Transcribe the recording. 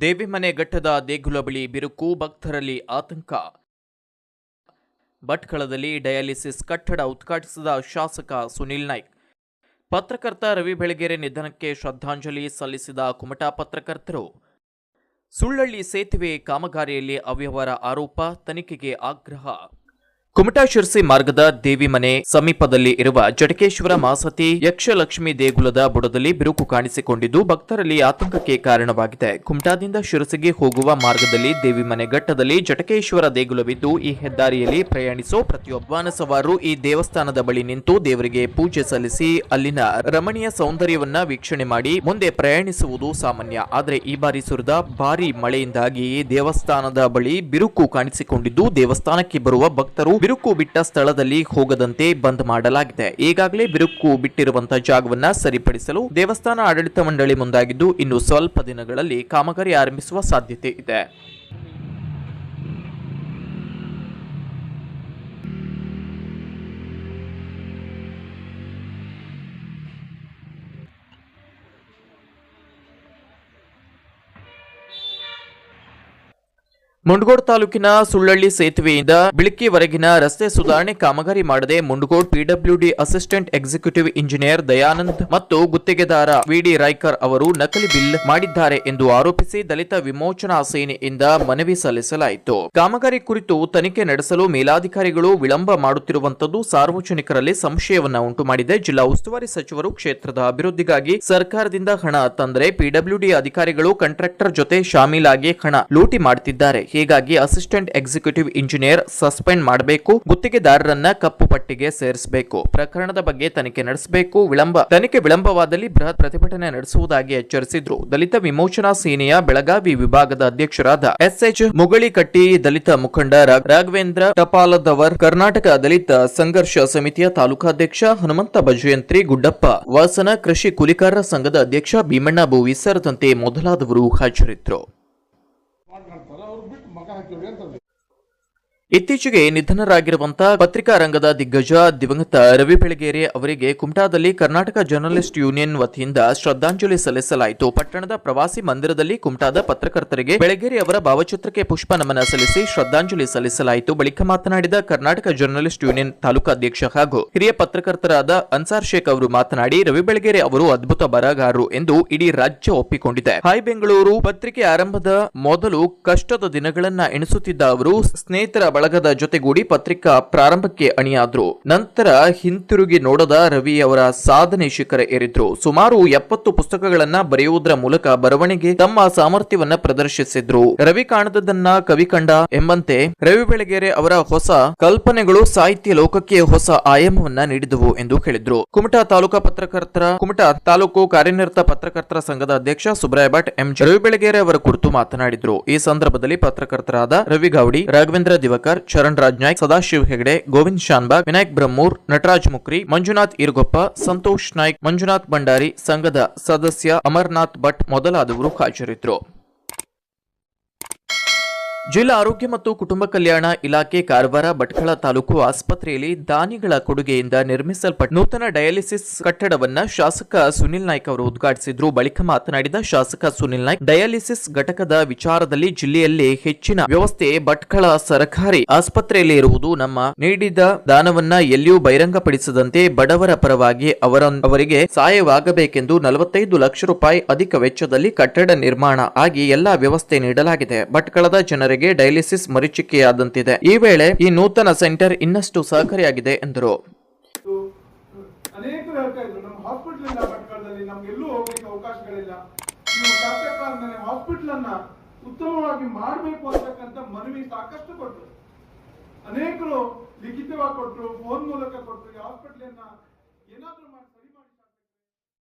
ದೇವಿಮನೆ ಘಟ್ಟದ ದೇಗುಲ ಬಳಿ ಬಿರುಕು, ಭಕ್ತರಲ್ಲಿ ಆತಂಕ. ಭಟ್ಕಳದಲ್ಲಿ ಡಯಾಲಿಸಿಸ್ ಕಟ್ಟಡ ಉದ್ಘಾಟಿಸಿದ ಶಾಸಕ ಸುನಿಲ್ ನಾಯ್ಕ್. ಪತ್ರಕರ್ತ ರವಿ ಬೆಳಗೆರೆ ನಿಧನಕ್ಕೆ ಶ್ರದ್ಧಾಂಜಲಿ ಸಲ್ಲಿಸಿದ ಕುಮಟಾ ಪತ್ರಕರ್ತರು. ಸುಳ್ಳಳ್ಳಿ ಸೇತುವೆ ಕಾಮಗಾರಿಯಲ್ಲಿ ಅವ್ಯವಹಾರ ಆರೋಪ, ತನಿಖೆಗೆ ಆಗ್ರಹ. ಕುಮಟಾ ಶಿರ್ಸಿ ಮಾರ್ಗದ ದೇವಿಮನೆ ಸಮೀಪದಲ್ಲಿ ಇರುವ ಜಟಕೇಶ್ವರ ಮಾಸತಿ ಯಕ್ಷಲಕ್ಷ್ಮಿ ದೇಗುಲದ ಬುಡದಲ್ಲಿ ಬಿರುಕು ಕಾಣಿಸಿಕೊಂಡಿದ್ದು, ಭಕ್ತರಲ್ಲಿ ಆತಂಕಕ್ಕೆ ಕಾರಣವಾಗಿದೆ. ಕುಮಟಾದಿಂದ ಶಿರಸಿಗೆ ಹೋಗುವ ಮಾರ್ಗದಲ್ಲಿ ದೇವಿಮನೆ ಘಟ್ಟದಲ್ಲಿ ಜಟಕೇಶ್ವರ ದೇಗುಲವಿದ್ದು, ಈ ಹೆದ್ದಾರಿಯಲ್ಲಿ ಪ್ರಯಾಣಿಸೋ ಪ್ರತಿಯೊಬ್ಬ ಸವಾರರು ಈ ದೇವಸ್ಥಾನದ ಬಳಿ ನಿಂತು ದೇವರಿಗೆ ಪೂಜೆ ಸಲ್ಲಿಸಿ, ಅಲ್ಲಿನ ರಮಣೀಯ ಸೌಂದರ್ಯವನ್ನ ವೀಕ್ಷಣೆ ಮಾಡಿ, ಮುಂದೆ ಪ್ರಯಾಣಿಸುವುದು ಸಾಮಾನ್ಯ. ಆದರೆ ಈ ಬಾರಿ ಸುರಿದ ಭಾರಿ ಮಳೆಯಿಂದಾಗಿ ದೇವಸ್ಥಾನದ ಬಳಿ ಬಿರುಕು ಕಾಣಿಸಿಕೊಂಡಿದ್ದು, ದೇವಸ್ಥಾನಕ್ಕೆ ಬರುವ ಭಕ್ತರು ಬಿರುಕು ಬಿಟ್ಟ ಸ್ಥಳದಲ್ಲಿ ಹೋಗದಂತೆ ಬಂದ್ ಮಾಡಲಾಗಿದೆ. ಈಗಾಗಲೇ ಬಿರುಕು ಬಿಟ್ಟಿರುವಂತಹ ಜಾಗವನ್ನ ಸರಿಪಡಿಸಲು ದೇವಸ್ಥಾನ ಆಡಳಿತ ಮಂಡಳಿ ಮುಂದಾಗಿದ್ದು, ಇನ್ನು ಸ್ವಲ್ಪ ದಿನಗಳಲ್ಲಿ ಕಾಮಗಾರಿ ಆರಂಭಿಸುವ ಸಾಧ್ಯತೆ ಇದೆ. ಮುಂಡಗೋಡ್ ತಾಲೂಕಿನ ಸುಳ್ಳಳ್ಳಿ ಸೇತುವೆಯಿಂದ ಬಿಳಕಿವರೆಗಿನ ರಸ್ತೆ ಸುಧಾರಣೆ ಕಾಮಗಾರಿ ಮಾಡದೆ Mundgod PWD assistant executive engineer Dayanand ಮತ್ತು ಗುತ್ತಿಗೆದಾರ ವಿಡಿ ರಾಯ್ಕರ್ ಅವರು ನಕಲಿ ಬಿಲ್ ಮಾಡಿದ್ದಾರೆ ಎಂದು ಆರೋಪಿಸಿ ದಲಿತ ವಿಮೋಚನಾ ಸೇನೆಯಿಂದ ಮನವಿ ಸಲ್ಲಿಸಲಾಯಿತು. ಕಾಮಗಾರಿ ಕುರಿತು ತನಿಖೆ ನಡೆಸಲು ಮೇಲಾಧಿಕಾರಿಗಳು ವಿಳಂಬ ಮಾಡುತ್ತಿರುವಂತದ್ದು ಸಾರ್ವಜನಿಕರಲ್ಲಿ ಸಂಶಯವನ್ನ ಉಂಟು ಮಾಡಿದೆ ಜಿಲ್ಲಾ ಉಸ್ತುವಾರಿ ಸಚಿವರು ಕ್ಷೇತ್ರದ ಅಭಿವೃದ್ಧಿಗಾಗಿ ಸರ್ಕಾರದಿಂದ ಹಣ ತಂದರೆ ಪಿಡಬ್ಲ್ಯೂಡಿ ಅಧಿಕಾರಿಗಳು ಕಾಂಟ್ರಾಕ್ಟರ್ ಜೊತೆ ಶಾಮೀಲಾಗಿ ಹಣ ಲೂಟಿ ಮಾಡುತ್ತಿದ್ದಾರೆ. ಹೀಗಾಗಿ ಅಸಿಸ್ಟೆಂಟ್ ಎಕ್ಸಿಕ್ಯೂಟಿವ್ ಇಂಜಿನಿಯರ್ ಸಸ್ಪೆಂಡ್ ಮಾಡಬೇಕು, ಗುತ್ತಿಗೆದಾರರನ್ನ ಕಪ್ಪು ಪಟ್ಟಿಗೆ ಸೇರಿಸಬೇಕು, ಪ್ರಕರಣದ ಬಗ್ಗೆ ತನಿಖೆ ನಡೆಸಬೇಕು, ವಿಳಂಬ, ತನಿಖೆ ವಿಳಂಬವಾದಲ್ಲಿ ಬೃಹತ್ ಪ್ರತಿಭಟನೆ ನಡೆಸುವುದಾಗಿ ಎಚ್ಚರಿಸಿದ್ರು. ದಲಿತ ವಿಮೋಚನಾ ಸೇನೆಯ ಬೆಳಗಾವಿ ವಿಭಾಗದ ಅಧ್ಯಕ್ಷರಾದ ಎಸ್ಎಚ್ ಮುಗಳಿಕಟ್ಟಿ, ದಲಿತ ಮುಖಂಡ ರಾಘವೇಂದ್ರ ಟಪಾಲದವರ್, ಕರ್ನಾಟಕ ದಲಿತ ಸಂಘರ್ಷ ಸಮಿತಿಯ ತಾಲೂಕಾಧ್ಯಕ್ಷ ಹನುಮಂತ ಭಜಯಂತ್ರಿ ಗುಡ್ಡಪ್ಪ, ವಾಸನ ಕೃಷಿ ಕೂಲಿಕಾರರ ಸಂಘದ ಅಧ್ಯಕ್ಷ ಭೀಮಣ್ಣ ಭೂವಿ ಸೇರಿದಂತೆ ಮೊದಲಾದವರು ಹಾಜರಿದ್ದರು. descubriendo ಇತ್ತೀಚೆಗೆ ನಿಧನರಾಗಿರುವಂತಹ ಪತ್ರಿಕಾ ರಂಗದ ದಿಗ್ಗಜ ದಿವಂಗತ ರವಿ ಬೆಳಗೇರಿ ಅವರಿಗೆ ಕುಮಟಾದಲ್ಲಿ ಕರ್ನಾಟಕ ಜರ್ನಲಿಸ್ಟ್ ಯೂನಿಯನ್ ವತಿಯಿಂದ ಶ್ರದ್ಧಾಂಜಲಿ ಸಲ್ಲಿಸಲಾಯಿತು. ಪಟ್ಟಣದ ಪ್ರವಾಸಿ ಮಂದಿರದಲ್ಲಿ ಕುಮಟಾದ ಪತ್ರಕರ್ತರಿಗೆ ಬೆಳಗೇರಿ ಅವರ ಭಾವಚಿತ್ರಕ್ಕೆ ಪುಷ್ಪ ನಮನ ಸಲ್ಲಿಸಿ ಶ್ರದ್ಧಾಂಜಲಿ ಸಲ್ಲಿಸಲಾಯಿತು. ಬಳಿಕ ಮಾತನಾಡಿದ ಕರ್ನಾಟಕ ಜರ್ನಲಿಸ್ಟ್ ಯೂನಿಯನ್ ತಾಲೂಕಾಧ್ಯಕ್ಷ ಹಾಗೂ ಹಿರಿಯ ಪತ್ರಕರ್ತರಾದ ಅನ್ಸಾರ್ ಶೇಖ್ ಅವರು ಮಾತನಾಡಿ, ರವಿ ಬೆಳಗೇರಿ ಅವರು ಅದ್ಭುತ ಬರಹಗಾರರು ಎಂದು ಇಡೀ ರಾಜ್ಯ ಒಪ್ಪಿಕೊಂಡಿದೆ. ಹಾಯ್ ಬೆಂಗಳೂರು, ಪತ್ರಿಕೆ ಆರಂಭದ ಮೊದಲು ಕಷ್ಟದ ದಿನಗಳನ್ನ ಎಣಿಸುತ್ತಿದ್ದ ಅವರು, ಸ್ನೇಹಿತರ ಬಳಗದ ಜೊತೆಗೂಡಿ ಪತ್ರಿಕಾ ಪ್ರಾರಂಭಕ್ಕೆ ಅಣಿಯಾದ್ರು. ನಂತರ ಹಿಂತಿರುಗಿ ನೋಡದ ರವಿ ಅವರ ಸಾಧನೆ ಶಿಖರ ಏರಿದ್ರು. ಸುಮಾರು ಎಪ್ಪತ್ತು ಪುಸ್ತಕಗಳನ್ನ ಬರೆಯುವುದರ ಮೂಲಕ ಬರವಣಿಗೆ ತಮ್ಮ ಸಾಮರ್ಥ್ಯವನ್ನ ಪ್ರದರ್ಶಿಸಿದ್ರು. ರವಿ ಕಾಣದದನ್ನ ಕವಿ ಕಂಡ ಎಂಬಂತೆ ರವಿ ಬೆಳಗೆರೆ ಅವರ ಹೊಸ ಕಲ್ಪನೆಗಳು ಸಾಹಿತ್ಯ ಲೋಕಕ್ಕೆ ಹೊಸ ಆಯಾಮವನ್ನ ನೀಡಿದವು ಎಂದು ಹೇಳಿದ್ರು. ಕುಮಟಾ ತಾಲೂಕಾ ಪತ್ರಕರ್ತರ, ಕುಮಟಾ ತಾಲೂಕು ಕಾರ್ಯನಿರತ ಪತ್ರಕರ್ತರ ಸಂಘದ ಅಧ್ಯಕ್ಷ ಸುಬ್ರಾಯ ಭಟ್ ಎಂ ರವಿ ಬೆಳಗೆರೆ ಅವರ ಕುರಿತು ಮಾತನಾಡಿದ್ರು. ಈ ಸಂದರ್ಭದಲ್ಲಿ ಪತ್ರಕರ್ತರಾದ ರವಿ ಗೌಡಿ, ರಾಘವೇಂದ್ರ ದಿವಕರ್ ಚರಣ್ ರಾಜ್ ನಾಯ್ಕ್ ಸದಾಶಿವ್ ಹೆಗಡೆ, ಗೋವಿಂದ್ ಶಾನ್ಬಾಗ್ ವಿನಾಯಕ್ ಬ್ರಹ್ಮೂರ್, ನಟರಾಜ್ ಮುಕ್ರಿ, ಮಂಜುನಾಥ್ ಇರುಗೊಪ್ಪ ಸಂತೋಷ್ ನಾಯ್ಕ್, ಮಂಜುನಾಥ್ ಭಂಡಾರಿ, ಸಂಘದ ಸದಸ್ಯ ಅಮರ್ನಾಥ್ ಭಟ್ ಮೊದಲಾದವರು ಹಾಜರಿದ್ದರು. ಜಿಲ್ಲಾ ಆರೋಗ್ಯ ಮತ್ತು ಕುಟುಂಬ ಕಲ್ಯಾಣ ಇಲಾಖೆ ಕಾರವಾರ ಭಟ್ಕಳ ತಾಲೂಕು ಆಸ್ಪತ್ರೆಯಲ್ಲಿ ದಾನಿಗಳ ಕೊಡುಗೆಯಿಂದ ನಿರ್ಮಿಸಲ್ಪಟ್ಟ ನೂತನ ಡಯಾಲಿಸಿಸ್ ಕಟ್ಟಡವನ್ನ ಶಾಸಕ ಸುನಿಲ್ ನಾಯ್ಕ್ ಅವರು ಉದ್ಘಾಟಿಸಿದ್ರು. ಬಳಿಕ ಮಾತನಾಡಿದ ಶಾಸಕ ಸುನಿಲ್ ನಾಯ್ಕ್, ಡಯಾಲಿಸಿಸ್ ಘಟಕದ ವಿಚಾರದಲ್ಲಿ ಜಿಲ್ಲೆಯಲ್ಲಿ ಹೆಚ್ಚಿನ ವ್ಯವಸ್ಥೆ ಭಟ್ಕಳ ಸರ್ಕಾರಿ ಆಸ್ಪತ್ರೆಯಲ್ಲಿ ಇರುವುದು ನಮ್ಮ ನೀಡಿದ ದಾನವನ್ನ ಎಲ್ಲಿಯೂ ಬಹಿರಂಗಪಡಿಸದಂತೆ ಬಡವರ ಪರವಾಗಿ ಅವರ ಅವರಿಗೆ ಸಹಾಯವಾಗಬೇಕೆಂದು ನಲವತ್ತೈದು ಲಕ್ಷ ರೂಪಾಯಿ ಅಧಿಕ ವೆಚ್ಚದಲ್ಲಿ ಕಟ್ಟಡ ನಿರ್ಮಾಣ ಆಗಿ ಎಲ್ಲಾ ವ್ಯವಸ್ಥೆ ನೀಡಲಾಗಿದೆ. ಭಟ್ಕಳದ ಜನರಿಗೆ ಡಯಾಲಿಸಿಸ್ ಮರಿಚಿಕೆಯಾದಂತಿದೆ. ಈ ವೇಳೆ ಈ ನೂತನ ಸೆಂಟರ್ ಇನ್ನಷ್ಟು ಸಹಕಾರಿಯಾಗಿದೆ ಎಂದರು. ಉತ್ತಮವಾಗಿ ಮಾಡಬೇಕು ಅಂತಕ್ಕಂಥ ಮನವಿ ಸಾಕಷ್ಟು ಕೊಟ್ಟರು. ಅನೇಕರು ಲಿಖಿತವಾಗಿ ಕೊಟ್ಟರು, ಫೋನ್ ಮೂಲಕ ಕೊಟ್ಟರು, ಈ ಹಾಸ್ಪಿಟಲ್ ಏನಾದ್ರೂ